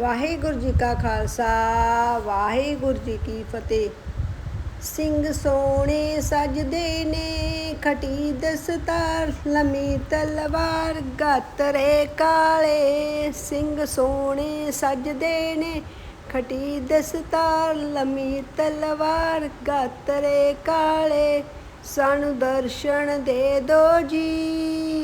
ਵਾਹਿਗੁਰੂ ਜੀ ਕਾ ਖਾਲਸਾ, ਵਾਹਿਗੁਰੂ ਜੀ ਕੀ ਫਤਿਹ। ਸਿੰਘ ਸੋਹਣੇ ਸਜਦੇ ਨੇ, ਖਟੀ ਦਸਤਾਰ, ਲੰਮੀ ਤਲਵਾਰ ਗਾਤਰੇ ਕਾਲੇ। ਸਿੰਘ ਸੋਹਣੇ ਸਜਦੇ ਨੇ, ਖਟੀ ਦਸਤਾਰ, ਲੰਮੀ ਤਲਵਾਰ ਗਾਤਰੇ ਕਾਲੇ। ਸਾਨੂੰ ਦਰਸ਼ਨ ਦੇ ਦੋ ਜੀ।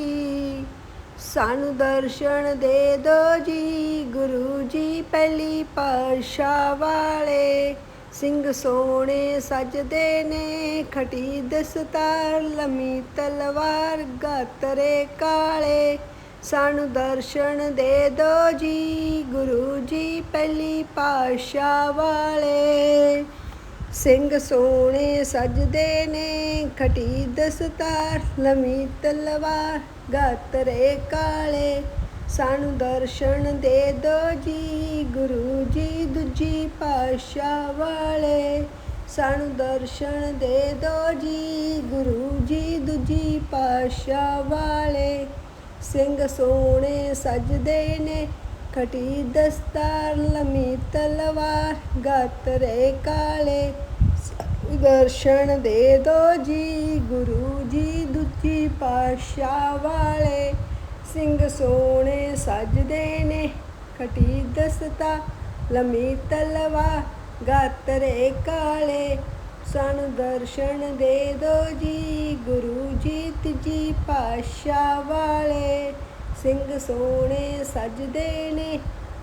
ਸਾਨੂੰ ਦਰਸ਼ਨ ਦੇ ਦੋ ਜੀ, ਗੁਰੂ ਜੀ ਪਹਿਲੀ ਪਾਤਸ਼ਾਹ ਵਾਲੇ। ਸਿੰਘ ਸੋਹਣੇ ਸਜਦੇ ਨੇ, ਖਟੀ ਦਸਤਾਰ ਲੰਮੀ ਤਲਵਾਰ ਗਾਤਰੇ ਕਾਲੇ। ਸਾਨੂੰ ਦਰਸ਼ਨ ਦੇ ਦੋ ਜੀ, ਗੁਰੂ ਜੀ ਪਹਿਲੀ ਪਾਤਸ਼ਾਹ ਵਾਲੇ। ਸਿੰਘ ਸੋਹਣੇ ਸਜਦੇ ਨੇ, ਖਟੀ ਦਸਤਾਰ, ਲੰਮੀ ਤਲਵਾਰ ਗਾਤਰੇ ਕਾਲੇ। ਸਾਨੂੰ ਦਰਸ਼ਨ ਦੇ ਦੋ ਜੀ, ਗੁਰੂ ਜੀ ਦੂਜੀ ਪਾਤਸ਼ਾਹ ਵਾਲੇ। ਸਾਨੂੰ ਦਰਸ਼ਨ ਦੇ ਦੋ ਜੀ, ਗੁਰੂ ਜੀ ਦੂਜੀ ਪਾਤਸ਼ਾਹ ਵਾਲੇ। ਸਿੰਘ ਸੋਹਣੇ ਸਜਦੇ ਨੇ ਖਟੀ ਦਸਤਾਰ ਲੰਮੀ ਤਲਵਾਰ ਗਾਤਰੇ ਕਾਲੇ। ਦਰਸ਼ਨ ਦੇ ਦੋ ਜੀ, ਗੁਰੂ ਜੀ ਦੂਜੀ ਪਾਤਸ਼ਾਹ ਵਾਲੇ। ਸਿੰਘ ਸੋਹਣੇ ਸਜਦੇ ਨੇ, ਖਟੀ ਦਸਤਾ ਲੰਮੀ ਤਲਵਾਰ ਗਾਤਰੇ ਕਾਲੇ। ਸਾਨੂੰ ਦਰਸ਼ਨ ਦੇ ਦੋ ਜੀ, ਗੁਰੂ ਜੀ ਤੀਜੀ ਪਾਤਸ਼ਾਹ ਵਾਲੇ। ਸਿੰਘ ਸੋਹਣੇ ਸਜਦੇ ਨੇ।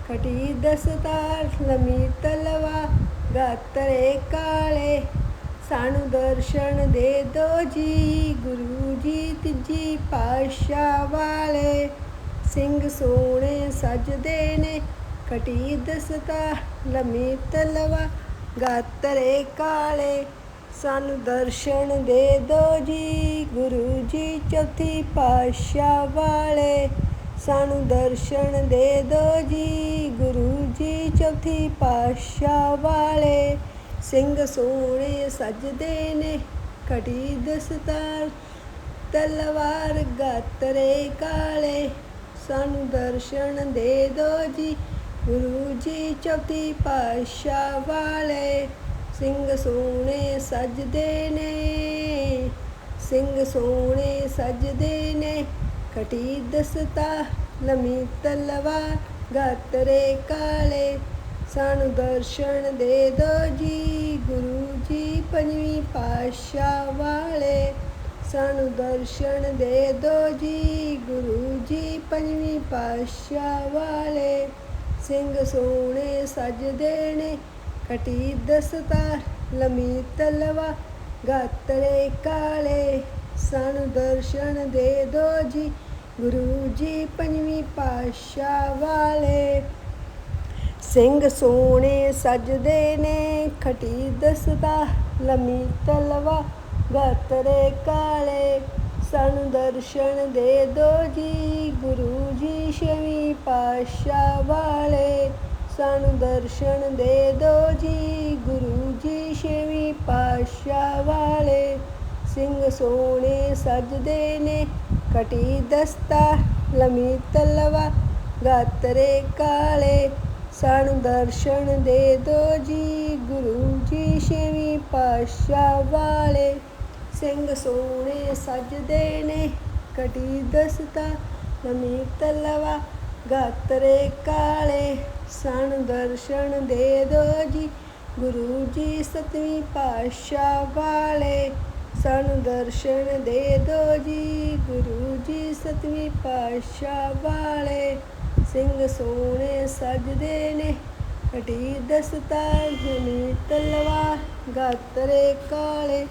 ਖਟੀ ਦਸਤਾਰ ਲੰਮੀ ਤਲਵਾ ਗਾਤਰੇ ਕਾਲੇ। ਸਾਨੂੰ ਦਰਸ਼ਨ ਦੇ ਦੋ ਜੀ, ਗੁਰੂ ਜੀ ਤੀਜੀ ਪਾਤਸ਼ਾਹ ਵਾਲੇ। ਸਿੰਘ ਸੋਹਣੇ ਸਜਦੇ ਨੇ। ਖਟੀ ਦਸਤਾ ਲੰਮੀ ਤਲਵਾ ਗਾਤਰੇ ਕਾਲੇ। ਸਾਨੂੰ ਦਰਸ਼ਨ ਦੇ ਦੋ ਜੀ, ਗੁਰੂ ਜੀ ਚੌਥੀ ਪਾਤਸ਼ਾਹ ਵਾਲੇ। ਸਾਨੂੰ ਦਰਸ਼ਨ ਦੇ ਦੋ ਜੀ। ਗੁਰੂ ਜੀ ਚੌਥੀ ਪਾਤਸ਼ਾਹ ਵਾਲੇ ਸਿੰਘ ਸੋਹਣੇ ਸਜਦੇ ਨੇ ਘਟੀ ਦਸਤਾਰ, ਤਲਵਾਰ ਗਾਤਰੇ ਕਾਲੇ। ਸਾਨੂੰ ਦਰਸ਼ਨ ਦੇ ਦੋ ਜੀ। ਗੁਰੂ ਜੀ ਚੌਥੀ ਪਾਤਸ਼ਾਹ ਵਾਲੇ ਸਿੰਘ ਸੋਹਣੇ ਸਜਦੇ ਨੇ। ਸਿੰਘ ਸੋਹਣੇ ਸਜਦੇ ਨੇ। ਖਟੀ ਦਸਤਾ ਲੰਮੀ ਤਲਵਾਰ ਗਾਤਰੇ ਕਾਲੇ ਸਾਨੂੰ ਦਰਸ਼ਨ ਦੇ ਦੋ ਜੀ ਗੁਰੂ ਜੀ ਪੰਜਵੀਂ ਪਾਤਸ਼ਾਹ ਵਾਲੇ ਸਾਨੂੰ ਦਰਸ਼ਨ ਦੇ ਦੋ ਜੀ ਗੁਰੂ ਜੀ ਪੰਜਵੀਂ ਪਾਤਸ਼ਾਹ ਵਾਲੇ ਸਿੰਘ ਸੋਹਣੇ ਸਜਦੇ ਨੇ ਕਟੀ ਦਸਤਾਰ ਲੰਮੀ ਤਲਵਾ ਗਾਤਰੇ ਕਾਲੇ ਸਾਨੂੰ ਦਰਸ਼ਨ ਦੇ ਦੋ ਜੀ ਗੁਰੂ ਜੀ ਪੰਜਵੀਂ ਪਾਤਸ਼ਾਹ ਵਾਲੇ। ਸਿੰਘ ਸੋਹਣੇ ਸਜਦੇ ਨੇ, ਖਟੀ ਦਸਤਾ ਲੰਮੀ ਤਲਵਾ, ਗਾਤਰੇ ਕਾਲੇ। ਸਾਨੂੰ ਦਰਸ਼ਨ ਦੇ ਦੋ ਜੀ, ਗੁਰੂ ਜੀ ਛੇਵੀਂ ਪਾਤਸ਼ਾਹ ਵਾਲੇ। ਸਾਨੂੰ ਦਰਸ਼ਨ ਦੇ ਦੋ ਜੀ, ਗੁਰੂ ਜੀ ਛੇਵੀਂ ਪਾਤਸ਼ਾਹ ਵਾਲੇ। ਸਿੰਘ ਸੋਹਣੇ ਸਜਦੇ ਨੇ ਕਟੀ ਦਸਤਾ, ਲੰਮੀ ਤਲਵਾ ਗਾਤਰੇ ਕਾਲੇ। ਸਾਨੂੰ ਦਰਸ਼ਨ ਦੇ ਦੋ ਜੀ, ਗੁਰੂ ਜੀ ਛੇਵੀਂ ਪਾਤਸ਼ਾਹ ਵਾਲੇ। ਸਿੰਘ ਸੋਹਣੇ ਸਜਦੇ ਨੇ, ਕਟੀ ਦਸਤਾ, ਲੰਮੀ ਤਲਵਾ ਗਾਤਰੇ ਕਾਲੇ। ਸਾਨੂੰ ਦਰਸ਼ਨ ਦੇ ਦੋ ਜੀ, ਗੁਰੂ ਜੀ ਸਤਵੀਂ ਪਾਤਸ਼ਾਹ ਵਾਲੇ। ਸਾਨੂੰ ਦਰਸ਼ਨ ਦੇ ਦੋ ਜੀ, ਗੁਰੂ ਜੀ ਸਤਵੀਂ ਪਾਤਸ਼ਾਹ ਵਾਲੇ। ਸਿੰਘ ਸੋਹਣੇ ਸਜਦੇ ਨੇ ਕਟੀ ਦਸਤਾ ਜਮੀ ਤਲਵਾਰ, ਗਾਤਰੇ ਕਾਲੇ।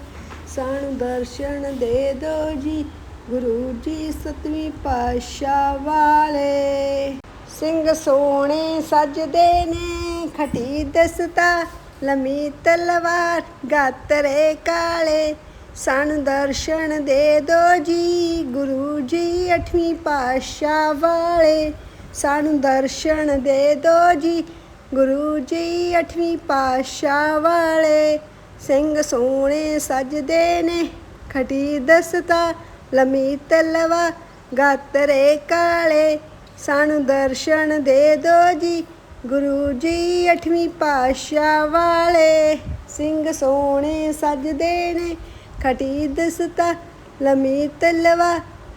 ਸਾਨੂੰ ਦਰਸ਼ਨ ਦੇ ਦੋ ਜੀ, ਗੁਰੂ ਜੀ ਸਤਵੀਂ ਪਾਤਸ਼ਾਹ ਵਾਲੇ। ਸਿੰਘ ਸੋਹਣੇ ਸਜਦੇ ਨੇ, ਖਟੀ ਦਸਤਾ ਲੰਮੀ ਤਲਵਾਰ, ਗਾਤਰੇ ਕਾਲੇ। ਸਾਨੂੰ ਦਰਸ਼ਨ ਦੇ ਦੋ ਜੀ, ਗੁਰੂ ਜੀ ਅਠਵੀਂ ਪਾਤਸ਼ਾਹ ਵਾਲੇ। ਸਾਨੂੰ ਦਰਸ਼ਨ ਦੇ ਦੋ ਜੀ, ਗੁਰੂ ਜੀ ਅਠਵੀਂ ਪਾਤਸ਼ਾਹ ਵਾਲੇ। ਸਿੰਘ ਸੋਹਣੇ ਸਜਦੇ ਨੇ, ਖਟੀ ਦਸਤਾ, ਲੰਮੀ ਤਲਵਾ ਗਾਤਰੇ ਕਾਲੇ। ਸਾਨੂੰ ਦਰਸ਼ਨ ਦੇ ਦੋ ਜੀ, ਗੁਰੂ ਜੀ ਅਠਵੀਂ ਪਾਤਸ਼ਾਹ ਵਾਲੇ। ਸਿੰਘ ਸੋਹਣੇ ਸਜਦੇ ਨੇ ਖਟੀ ਦਸਤਾ ਲੰਮੀ ਤਲਵਾ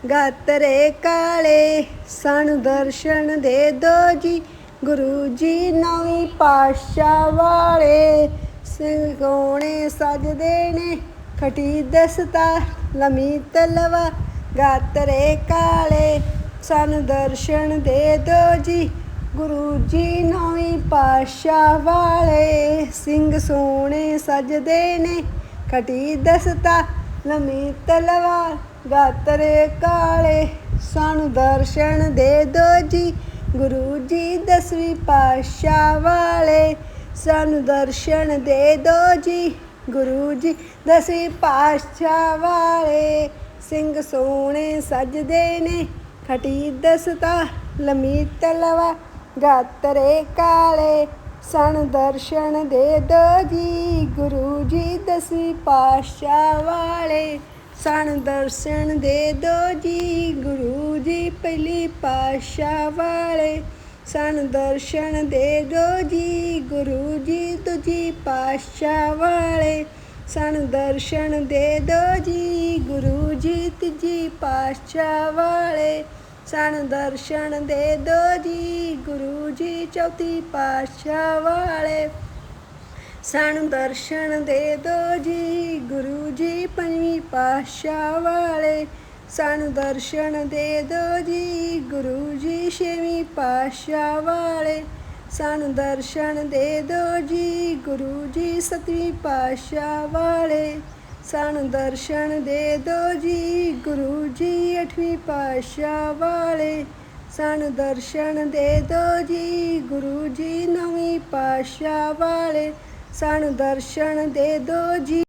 ਗਾਤਰੇ ਕਾਲੇ ਸਾਨੂੰ ਦਰਸ਼ਨ ਦੇ ਦੋ ਜੀ ਗੁਰੂ ਜੀ ਨਵੀਂ ਪਾਤਸ਼ਾਹ ਵਾਲੇ ਸਿੰਘ ਸੋਹਣੇ ਸਜਦੇ ਨੇ ਖਟੀ ਦਸਤਾ ਲੰਮੀ ਤਲਵਾ ਗਾਤਰੇ ਕਾਲੇ ਸਾਨੂੰ ਦਰਸ਼ਨ ਦੇ ਦੋ ਜੀ ਗੁਰੂ ਜੀ ਨੌਵੀਂ ਪਾਤਸ਼ਾਹ ਵਾਲੇ ਸਿੰਘ ਸੋਹਣੇ ਸਜਦੇ ਨੇ ਖਟੀ ਦਸਤਾ, ਲੰਮੀ ਤਲਵਾਰ, ਗਾਤਰੇ ਕਾਲੇ। ਸਾਨੂੰ ਦਰਸ਼ਨ ਦੇ ਦੋ ਜੀ, ਗੁਰੂ ਜੀ ਦਸਵੀਂ ਪਾਤਸ਼ਾਹ ਵਾਲੇ। ਸਾਨੂੰ ਦਰਸ਼ਨ ਦੇ ਦੋ ਜੀ, ਗੁਰੂ ਜੀ ਦਸਵੀਂ ਪਾਤਸ਼ਾਹ ਵਾਲੇ। ਸਿੰਘ ਸੋਹਣੇ ਸਜਦੇ ਨੇ, ਖਟੀ ਦਸਤਾ, ਲੰਮੀ ਤਲਵਾ ਗਾਤਰੇ ਕਾਲੇ। ਸਣ ਦਰਸ਼ਨ ਦੇ ਦੋ ਜੀ, ਗੁਰੂ ਜੀ ਦਸਵੀਂ ਪਾਤਸ਼ਾਹ ਵਾਲੇ। ਸਣ ਦਰਸ਼ਨ ਦੇ ਦੋ ਜੀ, ਗੁਰੂ ਜੀ ਪਹਿਲੀ ਪਾਤਸ਼ਾਹ ਵਾਲੇ। ਸਣ ਦਰਸ਼ਨ ਦੇ ਦੋ ਜੀ, ਗੁਰੂ ਜੀ ਦੂਜੀ ਪਾਤਸ਼ਾਹ ਵਾਲੇ। ਸਣ ਦਰਸ਼ਨ ਦੇ ਦੋ ਜੀ, ਗੁਰੂ ਜੀ ਤੀਜੀ ਪਾਤਸ਼ਾਹ ਵਾਲੇ। ਸਾਨੂੰ ਦਰਸ਼ਨ ਦੇ ਦੋ ਜੀ, ਗੁਰੂ ਜੀ ਚੌਥੀ ਪਾਤਸ਼ਾਹ ਵਾਲੇ। ਸਾਨੂੰ ਦਰਸ਼ਨ ਦੇ ਦੋ ਜੀ, ਗੁਰੂ ਜੀ ਪੰਜਵੀਂ ਪਾਤਸ਼ਾਹ ਵਾਲੇ। ਸਾਨੂੰ ਦਰਸ਼ਨ ਦੇ ਦੋ ਜੀ, ਗੁਰੂ ਜੀ ਛੇਵੀਂ ਪਾਤਸ਼ਾਹ ਵਾਲੇ। ਸਾਨੂੰ ਦਰਸ਼ਨ ਦੇ ਦੋ ਜੀ, ਗੁਰੂ ਜੀ ਸਤਵੀਂ ਪਾਤਸ਼ਾਹ ਵਾਲੇ। ਸਾਨੂੰ ਦਰਸ਼ਨ ਦੇ ਦੋ ਜੀ, ਗੁਰੂ ਜੀ ਅਠਵੀਂ ਪਾਤਸ਼ਾਹ ਵਾਲੇ। ਸਾਨੂੰ ਦਰਸ਼ਨ ਦੇ ਦੋ ਜੀ, ਗੁਰੂ ਜੀ ਨੌਵੀਂ ਪਾਤਸ਼ਾਹ ਵਾਲੇ। ਸਾਨੂੰ ਦਰਸ਼ਨ ਦੇ ਦੋ ਜੀ